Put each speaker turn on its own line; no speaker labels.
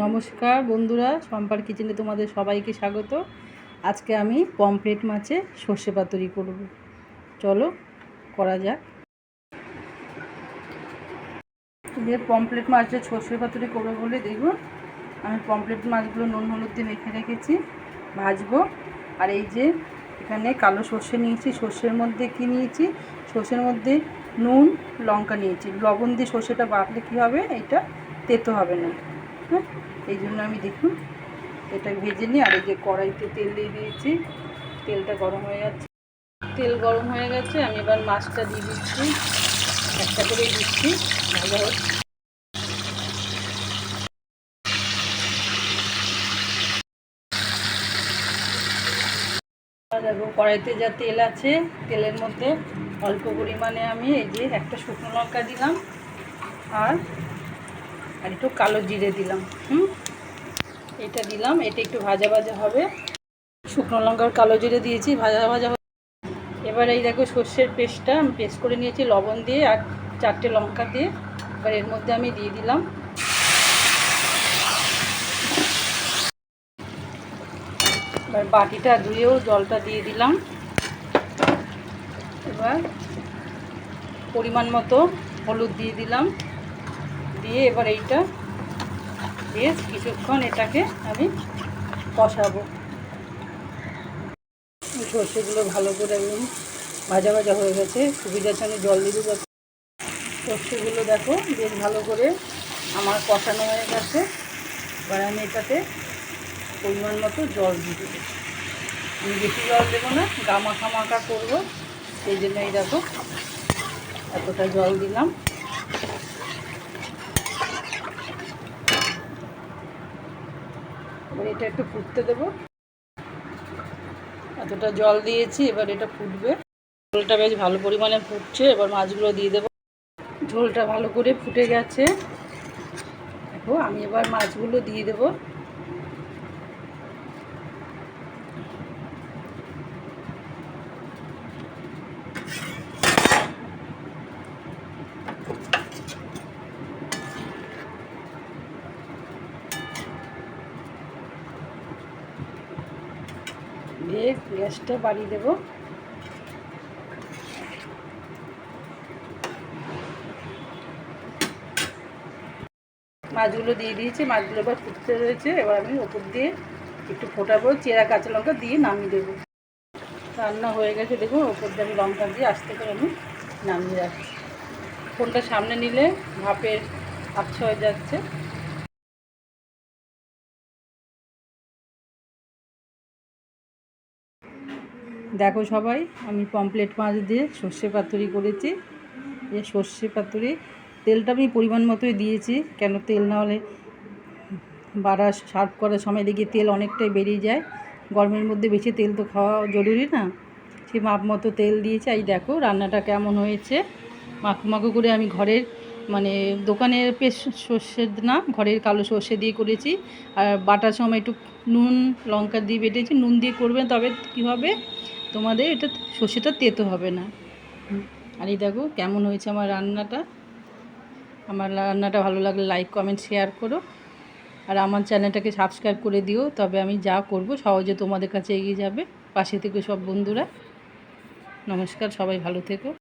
নমস্কার বন্ধুরা সম্পার কিচেনে তোমাদের সবাইকে স্বাগত। আজকে আমি পমফ্রেট মাছে সর্ষে পাতুরি করব। চলো, করা যাক। যে পমফ্রেট মাছের সর্ষে পাতুরি করব বলে দেখুন, আমি পমফ্রেট মাছগুলো নুন হলুদ দিয়ে মেখে রেখেছি, ভাজবো। আর এই যে এখানে কালো সর্ষে নিয়েছি, সর্ষের মধ্যে কি নিয়েছি? সর্ষের মধ্যে নুন, লঙ্কা নিয়েছি। লবণ দিয়ে সর্ষেটা বাটলে কী হবে? এটা তেতো হবে না। হ্যাঁ এই জন্য আমি দেখুন এটা ভেজে নিই আর এই যে কড়াইতে তেল দিয়ে দিয়েছি, তেলটা গরম হয়ে যাচ্ছে। তেল গরম হয়ে গেছে, আমি এবার মাছটা দিয়ে দিচ্ছি, একটা করে দিচ্ছি, ভালো হচ্ছে। দেখো কড়াইতে যা তেল আছে, তেলের মধ্যে অল্প পরিমাণে আমি এই যে একটা শুকনো লঙ্কা দিলাম, আর আর একটু কালো জিরে দিলাম, হুম? এটা দিলাম, এটা একটু ভাজা ভাজা হবে। শুকনো লঙ্কার কালো জিরে দিয়েছি, ভাজা ভাজা এবার এই দেখো সর্ষের পেস্টটা, আমি পেস্ট করে নিয়েছি লবণ দিয়ে আর চারটে লঙ্কা দিয়ে। এবার এর মধ্যে আমি দিয়ে দিলাম। এবার বাটিটা ধুয়েও জলটা দিয়ে দিলাম। এবার পরিমাণ মতো হলুদ দিয়ে দিলাম। দিয়ে এবার এইটা বেশ কিছুক্ষণ এটাকে আমি কষাবো। সর্ষেগুলো ভালো করে একদম ভাজা ভাজা হয়ে গেছে সুবিধার সঙ্গে জল দিয়ে দেবো সর্ষেগুলো দেখো বেশ ভালো করে আমার কষানো হয়ে গেছে। এবার আমি এটাতে পরিমাণ মতো জল দিয়ে দেবো। আমি বেশি জল দেবো না গা মাখা মাখা করব। সেই জন্য এই দেখো এতটা জল দিলাম। এবার এটা একটু ফুটতে দেবো। এতটা জল দিয়েছি, এবার এটা ফুটবে। ঝোলটা বেশ ভালো পরিমাণে ফুটছে, এবার মাছগুলো দিয়ে দেবো। ঝোলটা ভালো করে ফুটে গেছে। দেখো, আমি এবার মাছগুলো দিয়ে দেবো। দিয়ে গ্যাসটা বাড়িয়ে দেবো। মাছগুলো দিয়ে দিয়েছি, মাছগুলো এবার ফুটতে রয়েছে, এবার আমি ওপর দিয়ে একটু ফোটাবো, চেরা কাঁচা লঙ্কা দিয়ে নামিয়ে দেবো। রান্না হয়ে গেছে দেখুন ওপর দিয়ে আমি লঙ্কা দিয়ে আস্তে করে আমি নামিয়ে রাখছি। ফোনটা সামনে নিলে ভাপের আচ্ছা হয়ে যাচ্ছে। দেখো সবাই, আমি পমপ্লেট মাছ দিয়ে সর্ষে পাতুরি করেছি। যে সর্ষে পাতুরি, তেলটা আমি পরিমাণ মতোই দিয়েছি, কেন তেল না হলে বাড়া সার্ভ করার সময় দেখি তেল অনেকটাই বেরিয়ে যায়। গরমের মধ্যে বেশি তেল তো খাওয়া জরুরি না। সে মাপ মতো তেল দিয়েছি। এই দেখো রান্নাটা কেমন হয়েছে। মাখু মাখু করে আমি ঘরের মানে দোকানের পেশ সর্ষের না, ঘরের কালো সর্ষে দিয়ে করেছি। আর বাটার সময় একটু নুন, লঙ্কা দিয়ে বেটেছি। নুন দিয়ে করবেন তবে কী হবে? তোমাদের এটা সর্ষেটা তেতো হবে না। আর এই দেখো কেমন হয়েছে আমার রান্নাটা। আমার রান্নাটা ভালো লাগলে লাইক কমেন্ট শেয়ার করো। আর আমার চ্যানেলটাকে সাবস্ক্রাইব করে দিও, তবে আমি যা করব সহজে তোমাদের কাছে এগিয়ে যাবে। পাশে থেকে সব বন্ধুরা। নমস্কার, সবাই ভালো থেকো।